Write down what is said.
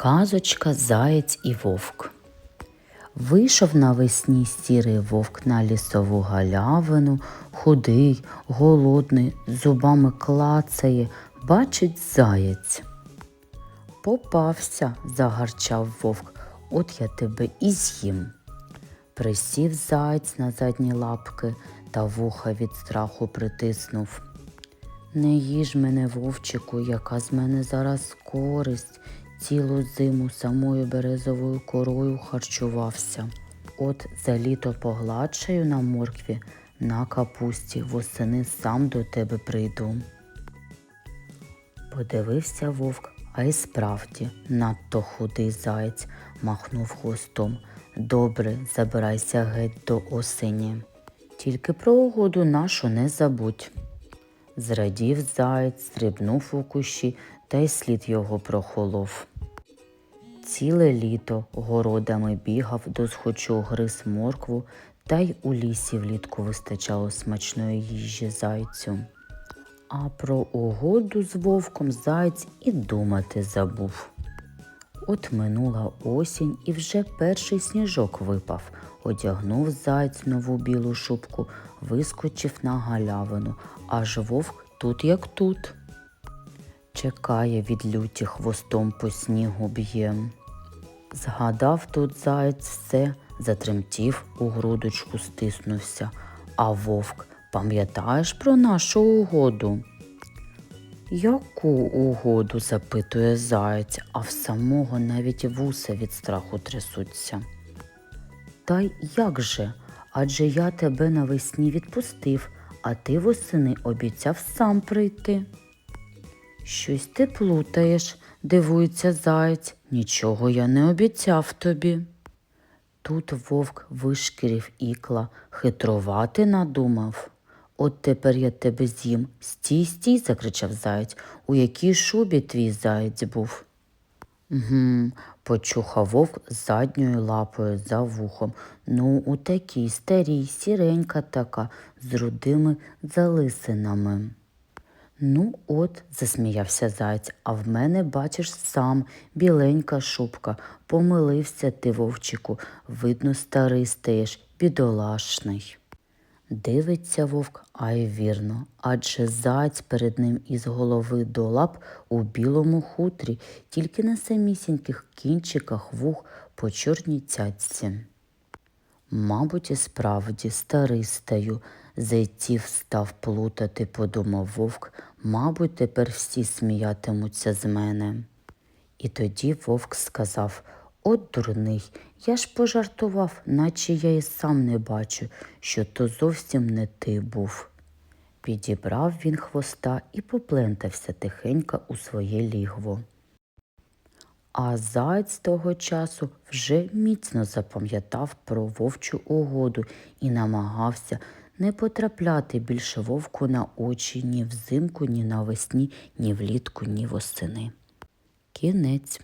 Казочка Заєць і вовк. Вийшов навесні сірий вовк на лісову галявину, худий, голодний, зубами клацає, бачить заєць. Попався, загарчав вовк, от я тебе і з'їм. Присів заєць на задні лапки та вуха від страху притиснув. Не їж мене, вовчику, яка з мене зараз користь. Цілу зиму самою березовою корою харчувався. От за літо погладшаю на моркві, на капусті, восени сам до тебе прийду. Подивився вовк, а й справді надто худий заєць махнув хвостом. Добре, забирайся геть до осені. Тільки про угоду нашу не забудь. Зрадів заєць, стрибнув у кущі, та й слід його прохолов. Ціле літо городами бігав, досхочу гриз моркву, та й у лісі влітку вистачало смачної їжі зайцю. А про угоду з вовком заєць і думати забув. От минула осінь і вже перший сніжок випав. Одягнув заєць нову білу шубку, вискочив на галявину, аж вовк тут як тут. Чекає від люті хвостом по снігу б'є. Згадав тут заєць все, затремтів, у грудочку стиснувся. А вовк, пам'ятаєш про нашу угоду? Яку угоду? запитує заєць, а в самого навіть вуса від страху трясуться. Та як же? Адже я тебе навесні відпустив, а ти восени обіцяв сам прийти. Щось ти плутаєш, дивується заєць, нічого я не обіцяв тобі. Тут вовк вишкірів ікла, хитрувати надумав. От тепер я тебе з'їм. Стій, стій, закричав заєць. У якій шубі твій заєць був? Угу, почухав вовк задньою лапою за вухом. Ну, у такій старій, сіренька така, з рудими залисинами. Ну, от, засміявся заєць, а в мене, бачиш, сам біленька шубка. Помилився ти, вовчику, видно, старий стаєш, бідолашний. Дивиться вовк, а вірно, адже заєць перед ним із голови до лап у білому хутрі, тільки на самісіньких кінчиках вух по чорній цяцьці. Мабуть, і справді старий стаю, зайців став плутати, подумав вовк, мабуть, тепер всі сміятимуться з мене. І тоді вовк сказав От дурний, я ж пожартував, наче я і сам не бачу, що то зовсім не ти був. Підібрав він хвоста і поплентався тихенько у своє лігво. А заєць того часу вже міцно запам'ятав про вовчу угоду і намагався не потрапляти більше вовку на очі ні взимку, ні навесні, ні влітку, ні восени. Кінець.